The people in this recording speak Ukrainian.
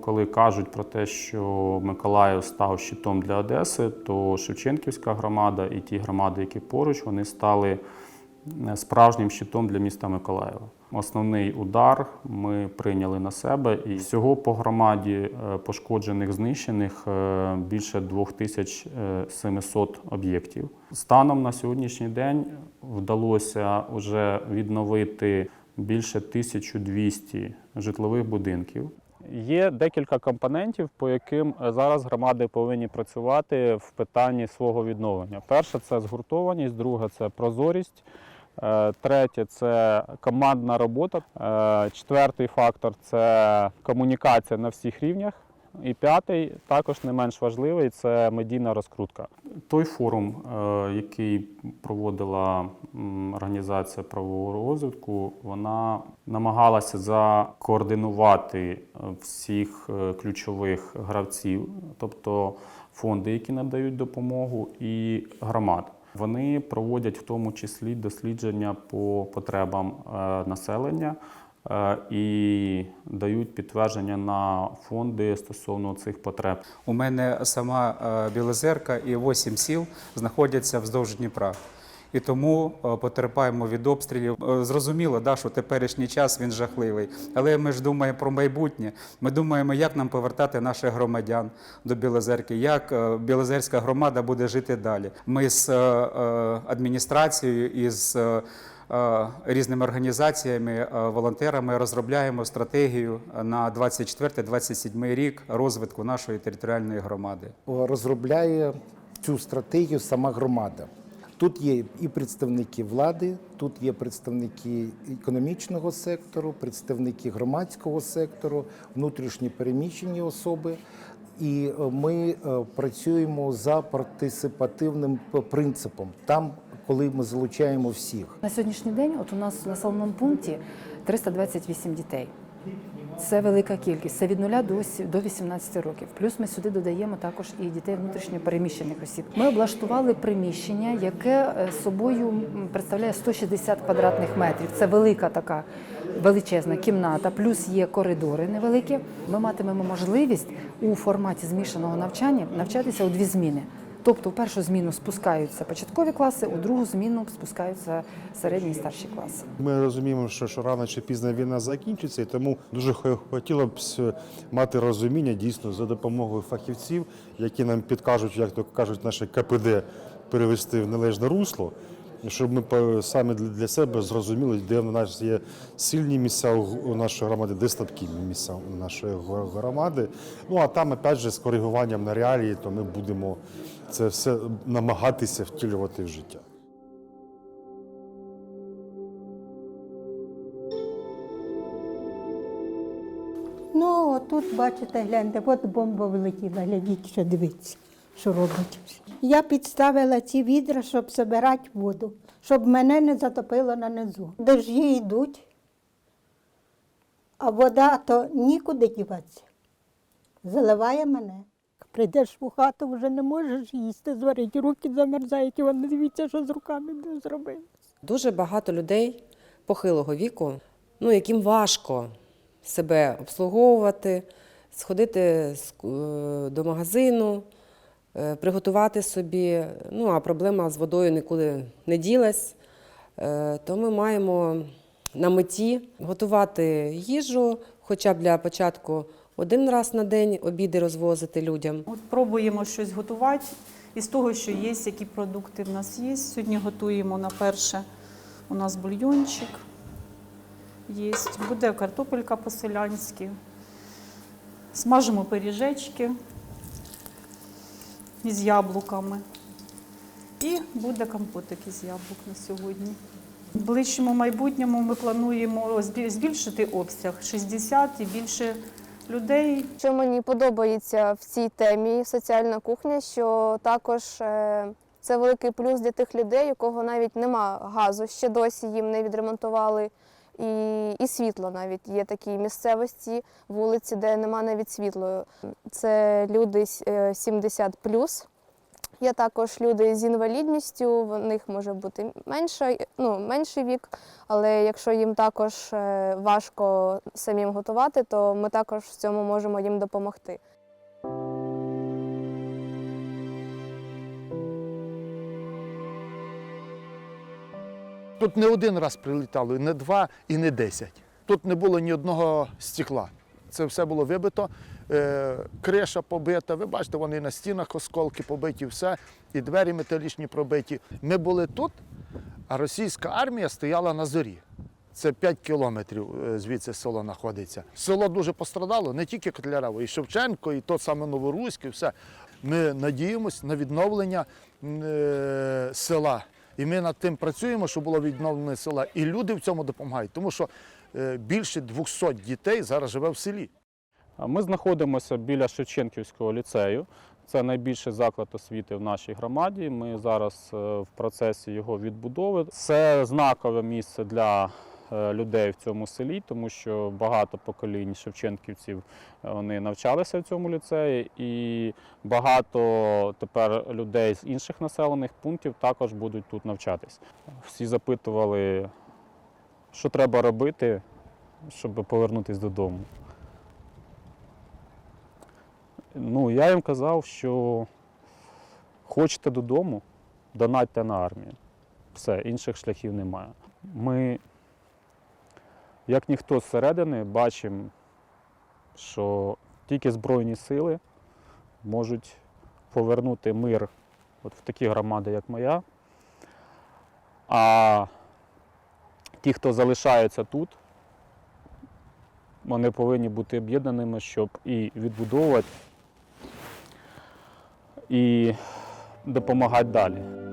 Коли кажуть про те, що Миколаїв став щитом для Одеси, то Шевченківська громада і ті громади, які поруч, вони стали е, справжнім щитом для міста Миколаєва. Основний удар ми прийняли на себе, і всього по громаді е, пошкоджених, знищених е, більше 2700 об'єктів. Станом на сьогоднішній день вдалося вже відновити більше 1200 житлових будинків. Є декілька компонентів, по яким е, зараз громади повинні працювати в питанні свого відновлення. Перше це згуртованість, друге це прозорість. е, Третє це командна робота. е, Четвертий фактор це комунікація на всіх рівнях. І п'ятий, також не менш важливий, це медійна розкрутка. Той форум, е, який проводила організація правового розвитку, вона намагалася закоординувати е, всіх е, ключових гравців, тобто фонди, які надають допомогу, і громад. Вони проводять в тому числі дослідження по потребам населення і дають підтвердження на фонди стосовно цих потреб. У мене сама е, Білозерка і 8 сіл знаходяться вздовж Дніпра. І тому е, потерпаємо від обстрілів. Е, Зрозуміло, да, що теперішній час він жахливий. Але ми ж думаємо про майбутнє. Ми думаємо, як нам повертати наших громадян до Білозерки, як е, Білозерська громада буде жити далі. Ми з е, е, адміністрацією і з е, е, різними організаціями, е, волонтерами розробляємо стратегію на 24-27 рік розвитку нашої територіальної громади. розробляє цю стратегію сама громада. Тут є і представники влади, тут є представники економічного сектору, представники громадського сектору, внутрішні переміщені особи. І е, ми е, працюємо за партисипативним принципом, там, коли ми залучаємо всіх. На сьогоднішній день от у нас в населеному пункті 328 дітей. Це велика кількість. Це від 0 до ось- до 18 років. Плюс ми сюди додаємо також і дітей внутрішньо переміщених осіб. Ми облаштували приміщення, яке е, собою представляє 160 квадратних метрів. Це велика така величезна кімната, плюс є коридори невеликі. Ми матимемо можливість у форматі змішаного навчання навчатися у дві зміни. Тобто, в першу зміну спускаються початкові класи, у другу зміну спускаються середні і старші класи. Ми розуміємо, що, що рано чи пізно війна закінчиться, і тому дуже хо- хотіло б мати розуміння дійсно за допомогою фахівців, які нам підкажуть, як то кажуть, наше КПД перевести в належне русло. Щоб ми самі для себе зрозуміли, де в нас є сильні місця у нашої громади, де слабкі місця у нашої громади. Ну а там, опять же, з коригуванням на реалії, то ми будемо це все намагатися втілювати в життя. Ну, тут, бачите, гляньте, от бомба влетіла, глядіть, що дивіться, що робить. Я підставила ці відра, щоб збирати воду, щоб мене не затопило на низу. Дожді йдуть, а вода то нікуди діватися. Заливає мене. Прийдеш у хату, вже не можеш їсти, зварити, руки замерзають, і вони дивіться, що з руками не зробили. Дуже багато людей похилого віку, ну, яким важко себе обслуговувати, сходити е, до магазину, приготувати собі. Ну, а проблема з водою нікуди не ділась. Е, То ми маємо на меті готувати їжу, хоча б для початку один раз на день обіди розвозити людям. От пробуємо щось готувати із того, що є, які продукти в нас є. Сьогодні готуємо на перше у нас бульйончик є. Буде картопелька по-селянськи. Смажимо пиріжечки із яблуками. І буде компотик із яблук на сьогодні. В ближчому майбутньому ми плануємо збільшити обсяг 60 і більше людей Що мені подобається в цій темі соціальна кухня, що також е, це великий плюс для тих людей, у кого навіть нема газу, ще досі їм не відремонтували. І, і світло навіть є такі місцевості, вулиці, де нема навіть світла. Це люди с- е, 70 Є також люди з інвалідністю, в них може бути менша, ну, менший вік, але якщо їм також е, важко самим готувати, то ми також в цьому можемо їм допомогти. Тут не один раз прилітало, і не два, і не десять. Тут не було ні одного стекла. Це все було вибито, е, криша побита. Ви бачите, вони на стінах осколки побиті, все, і двері металічні пробиті. Ми були тут, а російська армія стояла на зорі. Це 5 кілометрів е, звідси село знаходиться. Село дуже пострадало, не тільки Котлярево, і Шевченко, і то саме Новоруське, все. Ми надіємося на відновлення е, села. І ми над тим працюємо, щоб було відновлення села. І люди в цьому допомагають, тому що е, більше 200 дітей зараз живе в селі. Ми знаходимося біля Шевченківського ліцею. Це найбільший заклад освіти в нашій громаді. Ми зараз е, в процесі його відбудови. Це знакове місце для людей в цьому селі, тому що багато поколінь шевченківців е, вони навчалися в цьому ліцеї, і багато тепер людей з інших населених пунктів також будуть тут навчатись. Всі запитували, що треба робити, щоб повернутися додому. Ну, я їм казав, що хочете додому, донатьте на армію. Все, інших шляхів немає. Ми, як ніхто зсередини, бачимо, що тільки Збройні сили можуть повернути мир от в такі громади, як моя. А ті, хто залишається тут, вони повинні бути об'єднаними, щоб і відбудовувати, і допомагати далі.